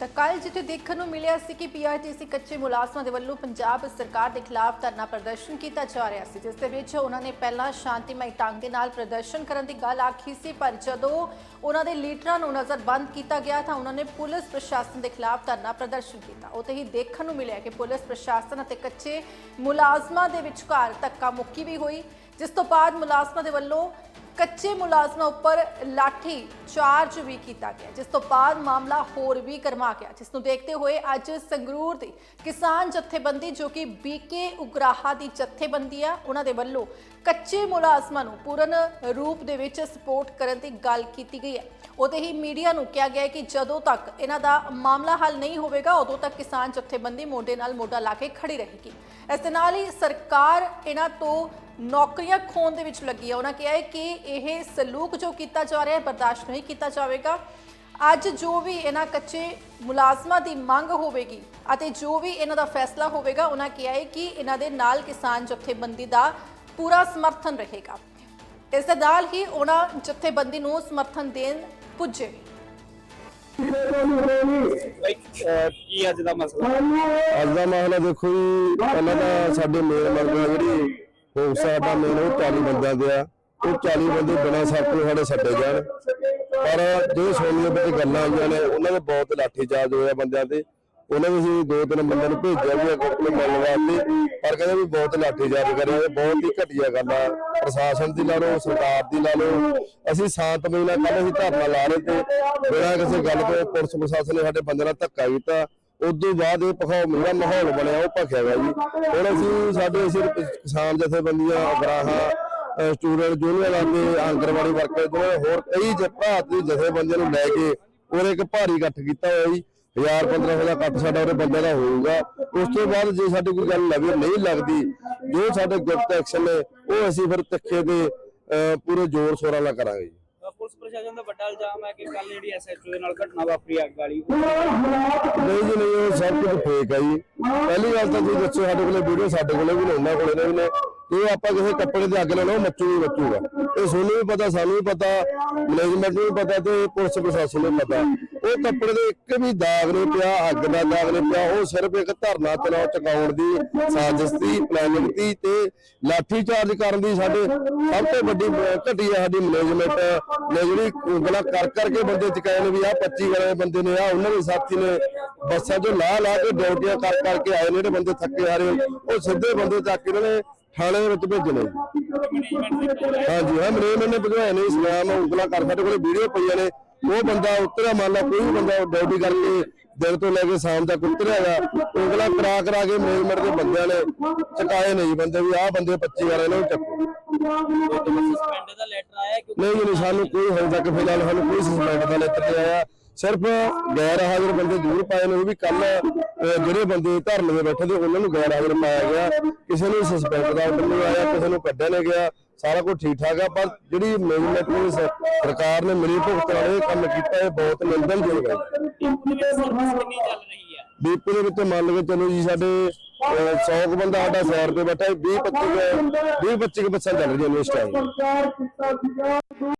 ਤਾਂ ਕੱਲ ਜਿੱਥੇ ਦੇਖਣ ਨੂੰ ਮਿਲਿਆ ਸੀ ਕਿ ਪੀਆਰਟੀਸੀ ਕੱਚੇ ਮੁਲਾਜ਼ਮਾਂ ਦੇ ਵੱਲੋਂ ਪੰਜਾਬ ਸਰਕਾਰ ਦੇ ਖਿਲਾਫ ਧਰਨਾ ਪ੍ਰਦਰਸ਼ਨ ਕੀਤਾ ਜਾ ਰਿਹਾ ਸੀ, ਜਿਸ ਦੇ ਵਿੱਚ ਉਹਨਾਂ ਨੇ ਪਹਿਲਾਂ ਸ਼ਾਂਤੀਮਈ ਢੰਗ ਦੇ ਨਾਲ ਪ੍ਰਦਰਸ਼ਨ ਕਰਨ ਦੀ ਗੱਲ ਆਖੀ ਸੀ, ਪਰ ਜਦੋਂ ਉਹਨਾਂ ਦੇ ਲੀਡਰਾਂ ਨੂੰ ਨਜ਼ਰਬੰਦ ਕੀਤਾ ਗਿਆ ਤਾਂ ਉਹਨਾਂ ਨੇ ਪੁਲਿਸ ਪ੍ਰਸ਼ਾਸਨ ਦੇ ਖਿਲਾਫ ਧਰਨਾ ਪ੍ਰਦਰਸ਼ਨ ਕੀਤਾ। ਉੱਥੇ ਹੀ ਦੇਖਣ ਨੂੰ ਮਿਲਿਆ ਕਿ ਪੁਲਿਸ ਪ੍ਰਸ਼ਾਸਨ ਅਤੇ ਕੱਚੇ ਮੁਲਾਜ਼ਮਾਂ ਦੇ ਵਿਚਕਾਰ ਧੱਕਾ ਮੁੱਕੀ ਵੀ ਹੋਈ, ਜਿਸ ਤੋਂ ਬਾਅਦ ਮੁਲਾਜ਼ਮਾਂ ਦੇ ਵੱਲੋਂ ਕੱਚੇ ਮੁਲਾਜ਼ਮਾਂ ਉੱਪਰ ਲਾਠੀ ਚਾਰਜ ਵੀ ਕੀਤਾ ਗਿਆ। ਜਿਸ ਤੋਂ ਬਾਅਦ ਮਾਮਲਾ ਹੋਰ ਵੀ ਗਰਮਾ ਗਿਆ। ਜਿਸ ਨੂੰ ਦੇਖਦੇ ਹੋਏ ਅੱਜ ਸੰਗਰੂਰ ਦੀ ਕਿਸਾਨ ਜਥੇਬੰਦੀ ਜੋ ਕਿ ਬੀਕੇ ਉਗਰਾਹਾ ਦੀ ਜਥੇਬੰਦੀ ਆ, ਉਹਨਾਂ ਦੇ ਵੱਲੋਂ ਕੱਚੇ ਮੁਲਾਜ਼ਮਾਂ ਨੂੰ ਪੂਰਨ ਰੂਪ ਦੇ ਵਿੱਚ ਸਪੋਰਟ ਕਰਨ ਦੀ ਗੱਲ ਕੀਤੀ ਗਈ ਹੈ। ਉਹਦੇ ਹੀ ਮੀਡੀਆ ਨੂੰ ਕਿਹਾ ਗਿਆ ਹੈ ਕਿ ਜਦੋਂ ਤੱਕ ਇਹਨਾਂ ਦਾ ਮਾਮਲਾ ਹੱਲ ਨਹੀਂ ਹੋਵੇਗਾ, ਉਦੋਂ ਤੱਕ ਕਿਸਾਨ ਜਥੇਬੰਦੀ ਮੋਢੇ ਨਾਲ ਮੋਢਾ ਲਾ ਕੇ ਖੜੀ ਰਹੇਗੀ। ਇਸ ਦੇ ਨਾਲ ਹੀ ਸਰਕਾਰ ਇਹਨਾਂ ਤੋਂ ਨੌਕਰੀਆਂ ਖੋਣ ਦੇ ਵਿੱਚ ਲੱਗੀ ਹੈ। ਉਹਨਾਂ ਕਿਹਾ ਹੈ ਕਿ ਇਹ ਸਲੂਕ ਜੋ ਕੀਤਾ ਜਾ ਰਿਹਾ ਹੈ ਬਰਦਾਸ਼ਤ ਨਹੀਂ ਕੀਤਾ ਜਾਵੇਗਾ। ਅੱਜ ਜੋ ਵੀ ਇਹਨਾਂ ਕੱਚੇ ਮੁਲਾਜ਼ਮਾਂ ਦੀ ਮੰਗ ਹੋਵੇਗੀ ਅਤੇ ਜੋ ਵੀ ਇਹਨਾਂ ਦਾ ਫੈਸਲਾ ਹੋਵੇਗਾ ਉਹਨਾਂ ਕਿਹਾ ਹੈ ਕਿ ਇਹਨਾਂ ਦੇ ਨਾਲ ਕਿਸਾਨ ਜਥੇਬੰਦੀ ਦਾ ਪੂਰਾ ਸਮਰਥਨ ਰਹੇਗਾ। ਇਸ ਦੇ ਨਾਲ ਹੀ ਉਹਨਾਂ ਜਥੇਬੰਦੀ ਨੂੰ ਸਮਰਥਨ ਦੇਣ ਪੁੱਜੇ। ਬਾਈ, ਅਹ, ਕੀ ਅੱਜ ਦਾ ਮਸਲਾ? ਅੱਜ ਦਾ ਮਾਮਲਾ ਦੇਖੋ ਜੀ ਪਹਿਲਾਂ ਤਾਂ ਸਾਡੇ ਮੇਨ ਮੰਗਾਂ ਜਿਹੜੀ ਫੋਕਸ ਸਾਡਾ ਮੇਨ ਉਹ 40 ਬੰਦਿਆਂ ਦੇ ਆ ਉਹ 40 ਬੰਦੇ ਬਿਨਾਂ ਸ਼ਰਤ ਸਾਡੇ ਛੱਡੇ ਜਾਣ। ਪਰ ਜਿਹੜੇ ਸੋਨੀਆ ਵਿੱਚ ਗੱਲਾਂ ਆਈਆਂ ਨੇ, ਉਹਨਾਂ ਦੇ ਬਹੁਤ ਲਾਠੀ ਹੋਇਆ ਬੰਦਿਆਂ ਤੇ। ਉਹਨਾਂ ਨੇ ਅਸੀਂ ਦੋ ਤਿੰਨ ਬੰਦਿਆਂ ਨੂੰ ਭੇਜਿਆ ਵੀ ਕੋਲ ਮਿਲਣ ਵਾਸਤੇ, ਪਰ ਕਹਿੰਦੇ ਵੀ ਬਹੁਤ ਲਾਠੀ ਕਰਿਆ ਇਹ ਬਹੁਤ ਹੀ ਘਟੀਆ ਗੱਲ ਆ। ਪ੍ਰਸ਼ਾਸਨ ਦੀ ਲਾ ਲਓ, ਸਰਕਾਰ ਦੀ ਲਾ ਲਓ। ਅਸੀਂ ਸ਼ਾਂਤਮਈ ਨਾਲ ਕੱਲ ਅਸੀਂ ਧਰਨਾ ਲਾ ਰਹੇ ਤੇ ਬਿਨਾਂ ਕਿਸੇ ਗੱਲ ਤੋਂ ਪੁਲਿਸ ਪ੍ਰਸ਼ਾਸਨ ਨੇ ਸਾਡੇ ਬੰਦਿਆਂ ਨਾਲ ਧੱਕਾ ਕੀਤਾ। ਉਦੋਂ ਬਾਅਦ ਇਹ ਪਖਾਉ ਮੇਰਾ ਮਾਹੌਲ ਬਣਿਆ, ਉਹ ਭਖਿਆ ਗਿਆ ਜੀ। ਹੁਣ ਅਸੀਂ ਸਾਡੇ ਅਸੀਂ ਕਿਸਾਨ ਜਥੇਬੰਦੀਆਂ, ਅਗਰਾਹਾਂ ਸਟੂਡੈਂਟ ਯੂਨੀਅਨ ਆਦੇ ਆਂਗਰਵਾੜੀ ਵਰਕਰ ਜਿਹੜੇ ਹੋਰ ਕਈ ਜੱਪਾਂ ਦੀ ਜਥੇਬੰਦੀਆਂ ਨੂੰ ਲੈ ਕੇ ਉਹਨੇ ਇੱਕ ਭਾਰੀ ਇਕੱਠ ਕੀਤਾ ਹੋਇਆ ਜੀ। 1000 1500 ਦਾ ਇਕੱਠ ਸਾਡਾ ਉਹਦੇ ਬੰਦੇ ਦਾ ਹੋਊਗਾ। ਉਸ ਤੋਂ ਬਾਅਦ ਜੇ ਸਾਡੀ ਕੋਈ ਗੱਲ ਲੱਗੇ ਨਹੀਂ ਲੱਗਦੀ ਜੋ ਸਾਡੇ ਗੁਪਤ ਐਕਸ਼ਨ ਨੇ ਉਹ ਅਸੀਂ ਫਿਰ ਤੱਕੇ ਦੇ ਪੂਰੇ ਜ਼ੋਰ ਸ਼ੋਰਾਂ ਨਾਲ ਕਰਾਂਗੇ ਜੀ। ਪੁਲਿਸ ਪ੍ਰਸ਼ਾਸਨ ਦਾ ਵੱਡਾ ਇਲਜ਼ਾਮ ਹੈ ਕਿ ਕੱਲ ਜਿਹੜੀ ਐਸਐਚਓ ਦੇ ਨਾਲ ਘਟਨਾ ਵਾਪਰੀ ਅੱਗ ਵਾਲੀ। ਨਹੀਂ ਜੀ ਨਹੀਂ ਉਹ ਸਭ ਕੁਝ ਫੇਕ ਹੈ ਜੀ। ਪਹਿਲੀ ਗੱਲ ਤਾਂ ਤੁਸੀਂ ਦੱਸੋ ਸਾਡੇ ਕੋਲੇ ਵੀਡੀਓ ਸਾਡੇ ਕੋਲੇ ਵੀ ਨੇ ਉਹਨਾਂ ਕੋਲੇ ਵੀ ਨੇ। ਇਹ ਆਪਾਂ ਕਿਸੇ ਕੱਪੜੇ ਤੇ ਅੱਗ ਲੈ ਲਓ ਮੱਚੂ ਹੀ ਮੱਚੂਗਾ। ਇਹ ਸਾਨੂੰ ਵੀ ਪਤਾ, ਸਾਨੂੰ ਵੀ ਪਤਾ ਮੈਨੇਜਮੈਂਟ ਨੂੰ ਵੀ ਪਤਾ ਤੇ ਪੁਲਿਸ ਪ੍ਰਸ਼ਾਸਨ ਨੂੰ ਪਤਾ। ਉਹ ਕੱਪੜੇ ਦੇ ਇੱਕ ਵੀ ਦਾਗ ਨਹੀਂ ਪਿਆ, ਅੱਗ ਦਾ ਦਾਗ ਨਹੀਂ ਪਿਆ, ਉਹ ਸਿਰਫ ਇੱਕ ਧਰਨਾ ਚਲਾਉ ਚਕਾਉਣ ਦੀ ਸਾਜ਼ਿਸ਼ ਦੀ ਪਲੈਨਿੰਗ ਦੀ ਤੇ ਲਾਠੀ ਚਾਰਜ ਕਰਨ ਦੀ ਸਾਡੇ ਸਭ ਤੋਂ ਵੱਡੀ ਘਟੀ ਹੈ ਸਾਡੀ ਮੈਨੇਜਮੈਂਟ ਨੇ ਜਿਹੜੀ ਉਂਗਲਾਂ ਕਰ ਕਰਕੇ ਬੰਦੇ ਚਕਾਏ ਨੇ ਵੀ ਆਹ 25 ਵਾਲੇ ਬੰਦੇ ਨੇ ਆ ਉਹਨਾਂ ਦੇ ਸਾਥੀ ਨੇ, ਬੱਸਾਂ 'ਚੋਂ ਲਾ ਲਾ ਕੇ ਡਿਊਟੀਆਂ ਕਰ ਕਰਕੇ ਆਏ ਨੇ ਜਿਹੜੇ ਬੰਦੇ ਥੱਕੇ ਆ ਰਹੇ ਉਹ ਸਿੱਧੇ ਬੰਦੇ ਚੱਕ ਕੇ ਇਹਨਾਂ ਨੇ ਥਾਣੇ ਦੇ ਵਿੱਚ ਭੇਜੇ ਨੇ। ਹਾਂਜੀ ਹਾਂ ਮੈਨੇਜਮੈਂਟ ਨੇ ਭਜਵਾਏ ਨੇ ਇਸਲਾਮ ਉਂਗਲਾਂ ਕਰ ਸਾਡੇ ਕੋਲੇ ਵੀਡੀਓ ਪਈਆਂ ਨੇ। ਉਹ ਬੰਦਾ ਉਤਰਿਆ ਮੰਨ ਲਾ ਕੋਈ ਬੰਦਾ ਡਿਊਟੀ ਕਰਕੇ ਦਿਨ ਤੋਂ ਲੈ ਕੇ ਸ਼ਾਮ ਤੱਕ ਉਤਰਿਆਗਾ ਉਂਗਲਾਂ ਕਰਾ ਕਰਾ ਕੇ ਮੈਨੇਜਮੈਂਟ ਦੇ ਬੰਦਿਆਂ ਨੇ ਚਕਾਏ ਨੇ ਜੀ ਬੰਦੇ ਵੀ ਆਹ ਬੰਦੇ 25 ਵਾਲੇ ਇਹਨਾਂ ਨੂੰ ਚੱਕੋ। ਸਸਪੈਂਡ ਦਾ ਲੈਟਰ ਆਇਆ ਕਿ ਨਹੀਂ ਜੀ ਨਹੀਂ ਸਾਨੂੰ ਕੋਈ ਹਜੇ ਤੱਕ ਫਿਲਹਾਲ ਸਾਨੂੰ ਕੋਈ ਸਸਪੈਂਡ ਦਾ ਲੈਟਰ ਨਹੀਂ ਆਇਆ। ਸਿਰਫ ਗੈਰ ਹਾਜ਼ਰ ਬੰਦੇ ਜ਼ਰੂਰ ਪਾਏ ਨੇ, ਉਹ ਵੀ ਕੱਲ ਜਿਹੜੇ ਬੰਦੇ ਧਰਨੇ ਦੇ ਬੈਠੇ ਤੇ ਉਹਨਾਂ ਨੂੰ ਗੈਰ ਹਾਜ਼ਰ ਪਾਇਆ ਗਿਆ। ਕਿਸੇ ਨੂੰ ਸਸਪੈਂਡ ਦਾ ਆਰਡਰ ਨਹੀਂ ਆਇਆ, ਕਿਸੇ ਨੂੰ ਕੱਢਿਆ ਨਹੀਂ ਗਿਆ। ਸਾਰਾ ਕੁਝ ਠੀਕ ਠਾਕ ਆ, ਪਰ ਜਿਹੜੀ ਮੈਨੇਜਮੈਂਟ ਨੇ ਸਰਕਾਰ ਨੇ ਮਿਲੀ ਭੁਗਤ ਨਾਲ ਕੰਮ ਕੀਤਾ, ਇਹ ਬਹੁਤ ਨਿੰਦਣਯੋਗ ਹੈ। ਸਰਵਿਸ ਦੇ ਵਿੱਚ ਮੰਨ ਕੇ ਚਲੋ ਜੀ, ਸਾਡੇ 100 ਕੁ ਬੰਦਾ ਸਾਡਾ ਸੈਰ ਤੇ ਬੈਠਾ 20 25 20 25 ਬੱਸਾਂ ਚੱਲ ਰਹੀਆਂ ਨੇ ਇਸ ਟਾਈਮ